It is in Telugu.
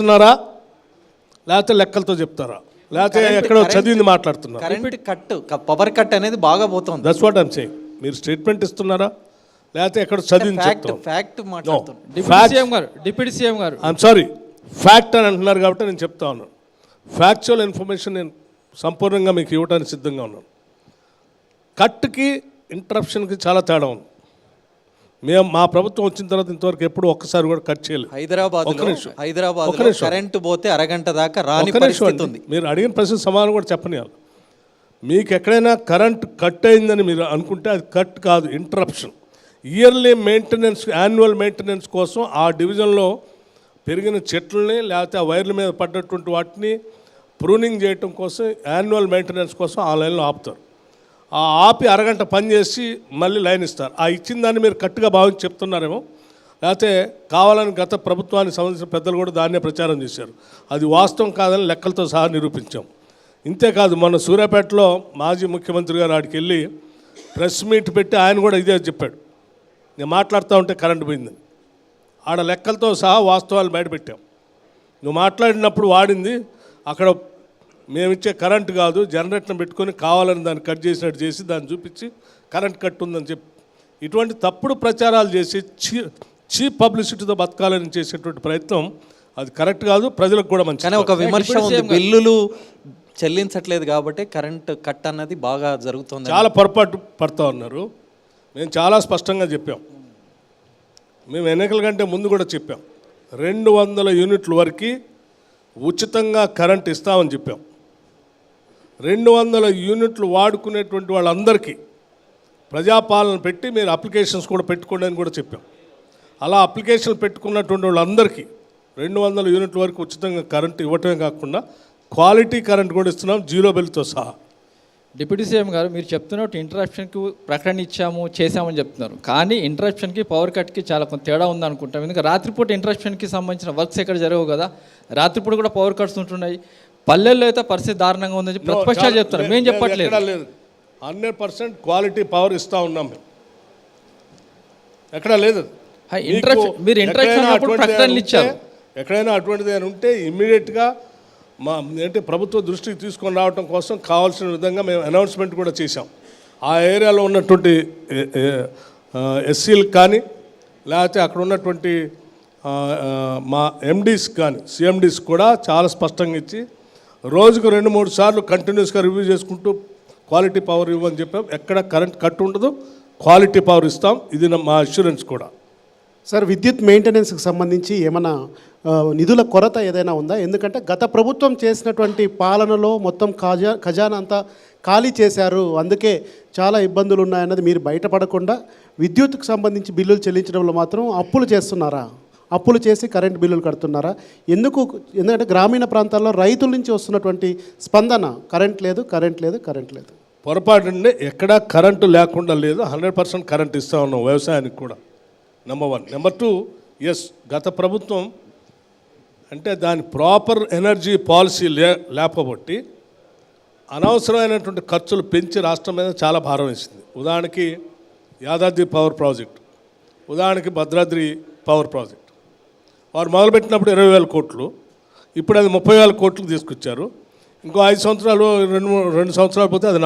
చెప్తున్నారా లేకపోతే లెక్కలతో చెప్తారా? లేకపోతే ఎక్కడో చదివింది మాట్లాడుతున్నారా? కరెంట్ కట్ పవర్ కట్ అనేది బాగా పోతుంది. దట్స్ వాట్ ఐమ్ సేయింగ్ మీరు స్టేట్మెంట్ ఇస్తున్నారా? లేకపోతే ఎక్కడ చదివింది ఫ్యాక్ట్ ఫ్యాక్ట్ డిప్యూటీ. సీఎం గారు డిప్యూటీ సీఎం గారు. ఐఎమ్ సారీ ఫ్యాక్ట్ అని అంటున్నారు కాబట్టి నేను చెప్తా ఉన్నాను. ఫ్యాక్చువల్ ఇన్ఫర్మేషన్ నేను సంపూర్ణంగా మీకు ఇవ్వడానికి సిద్ధంగా ఉన్నాను. కట్కి ఇంటరప్షన్కి చాలా తేడా ఉంది. మేము మా ప్రభుత్వం వచ్చిన తర్వాత ఇంతవరకు ఎప్పుడు ఒక్కసారి కూడా కట్ చేయలేదు హైదరాబాద్. హైదరాబాద్. కరెంట్ పోతే అరగంట దాకా రాని పరిస్థితి. ఉంది మీరు అడిగిన ప్రశ్న సమాధానం కూడా చెప్పనియాలి మీకు ఎక్కడైనా కరెంట్ కట్ అయిందని మీరు అనుకుంటే అది కట్ కాదు interruption yearly maintenance annual maintenance కోసం ఆ డివిజన్లో పెరిగిన చెట్లని లేకపోతే ఆ వైర్ల మీద పడ్డటువంటి వాటిని ప్రూనింగ్ చేయటం కోసం యాన్యువల్ మెయింటెనెన్స్ కోసం ఆ లైన్లో ఆపుతారు ఆపి అరగంట పని చేసి మళ్ళీ లైన్ ఇస్తారు. ఆ ఇచ్చిన దాన్ని మీరు కట్టుగా భావించి చెప్తున్నారేమో. లేకపోతే కావాలని గత ప్రభుత్వానికి సంబంధించిన పెద్దలు కూడా దాన్నే ప్రచారం చేశారు. అది వాస్తవం కాదని లెక్కలతో సహా నిరూపించాం. ఇంతేకాదు మొన్న సూర్యాపేటలో మాజీ ముఖ్యమంత్రి గారు ఆడికి వెళ్ళి ప్రెస్ మీట్ పెట్టి ఆయన కూడా ఇదే చెప్పాడు. నేను మాట్లాడుతూ ఉంటే కరెంట్ పోయింది ఆడ లెక్కలతో సహా వాస్తవాలు బయటపెట్టాం నువ్వు మాట్లాడినప్పుడు వాడింది అక్కడ మేమిచ్చే కరెంట్ కాదు జనరేటర్ని పెట్టుకొని కావాలని దాన్ని కట్ చేసినట్టు చేసి దాన్ని చూపించి కరెంట్ కట్ ఉందని చెప్పి. ఇటువంటి తప్పుడు ప్రచారాలు చేసి చీ చీప్ పబ్లిసిటీతో బతకాలని చేసేటువంటి ప్రయత్నం అది కరెక్ట్ కాదు ప్రజలకు కూడా మంచి కానీ ఒక విమర్శ ఉంది. బిల్లులు చెల్లించట్లేదు కాబట్టి కరెంట్ కట్ అన్నది బాగా జరుగుతుంది చాలా పొరపాటు పడుతూ ఉన్నారు. మేము చాలా స్పష్టంగా చెప్పాం. మేము ఎన్నికల కంటే ముందు కూడా చెప్పాం. రెండు వందల యూనిట్ల వరకు ఉచితంగా కరెంట్ ఇస్తామని చెప్పాం. రెండు వందల యూనిట్లు వాడుకునేటువంటి వాళ్ళందరికీ ప్రజాపాలన పెట్టి మీరు అప్లికేషన్స్ కూడా పెట్టుకోండి అని కూడా చెప్పాం. అలా అప్లికేషన్ పెట్టుకున్నటువంటి వాళ్ళందరికీ రెండు వందల యూనిట్ల వరకు ఉచితంగా కరెంట్ ఇవ్వటమే కాకుండా క్వాలిటీ కరెంట్ కూడా ఇస్తున్నాం జీరో బిల్తో సహా. డిప్యూటీ సీఎం గారు మీరు చెప్తున్నట్టు ఇంటరాప్షన్కి ప్రకటన ఇచ్చాము చేశామని చెప్తున్నారు. కానీ ఇంటరాప్షన్కి పవర్ కట్కి చాలా కొంత తేడా ఉంది అనుకుంటాం ఎందుకంటే రాత్రిపూట ఇంటరాప్షన్కి సంబంధించిన వర్క్స్ ఎక్కడ జరగవు కదా. రాత్రిపూట కూడా పవర్ కట్స్ ఉంటున్నాయి. పల్లెల్లో అయితే పరిస్థితి దారుణంగా ఉందని ప్రతిపక్షాలు చెప్తున్నారు. మేము చెప్పట్లేదు. లేదు. హండ్రెడ్ పర్సెంట్ క్వాలిటీ పవర్ ఇస్తా ఉన్నాం మేము. ఎక్కడ లేదు. మీరు అటువంటిది ప్రకటనలు ఇచ్చారు. ఎక్కడైనా అటువంటిది ఏమైనా ఉంటే ఇమ్మీడియట్గా మా ఏంటి ప్రభుత్వ దృష్టికి తీసుకొని రావడం కోసం కావాల్సిన విధంగా మేము అనౌన్స్మెంట్ కూడా చేశాం. ఆ ఏరియాలో ఉన్నటువంటి ఎస్సీలకు కానీ లేకపోతే అక్కడ ఉన్నటువంటి మా ఎండీస్ కానీ సిఎండీస్ కూడా చాలా స్పష్టంగా ఇచ్చి రోజుకు రెండు మూడు సార్లు కంటిన్యూస్గా రివ్యూ చేసుకుంటూ క్వాలిటీ పవర్ ఇవ్వని చెప్పాం. ఎక్కడ కరెంట్ కట్ ఉండదు క్వాలిటీ పవర్ ఇస్తాం. ఇది నా- మా అష్యూరెన్స్ కూడా. సార్ విద్యుత్ మెయింటెనెన్స్కి సంబంధించి ఏమైనా నిధుల కొరత ఏదైనా ఉందా? ఎందుకంటే గత ప్రభుత్వం చేసినటువంటి పాలనలో మొత్తం ఖజా ఖజానా అంతా ఖాళీ చేశారు. అందుకే చాలా ఇబ్బందులు ఉన్నాయన్నది మీరు బయటపడకుండా విద్యుత్కు సంబంధించి బిల్లులు చెల్లించడంలో మాత్రం అప్పులు చేస్తున్నారా? అప్పులు చేసి కరెంట్ బిల్లులు కడుతున్నారా? ఎందుకు ఎందుకంటే గ్రామీణ ప్రాంతాల్లో రైతుల నుంచి వస్తున్నటువంటి స్పందన కరెంట్ లేదు కరెంట్ లేదు కరెంట్ లేదు. పొరపాటు ఎక్కడా కరెంటు లేకుండా లేదు హండ్రెడ్ పర్సెంట్ కరెంట్ ఇస్తా ఉన్నాం వ్యవసాయానికి కూడా. Number one number two yes గత ప్రభుత్వం అంటే దాని ప్రాపర్ ఎనర్జీ పాలసీ లే లేకపోబట్టి అనవసరమైనటువంటి ఖర్చులు పెంచి రాష్ట్రం మీద చాలా భారం వేసింది. ఉదాహరణకి యాదాద్రి పవర్ ప్రాజెక్ట్ ఉదాహరణకి భద్రాద్రి పవర్ ప్రాజెక్ట్ వారు మొదలుపెట్టినప్పుడు ఇరవై వేల కోట్లు ఇప్పుడు అది ముప్పై వేల కోట్లు తీసుకొచ్చారు. ఇంకో ఐదు సంవత్సరాలు రెండు రెండు సంవత్సరాలు పోతే అది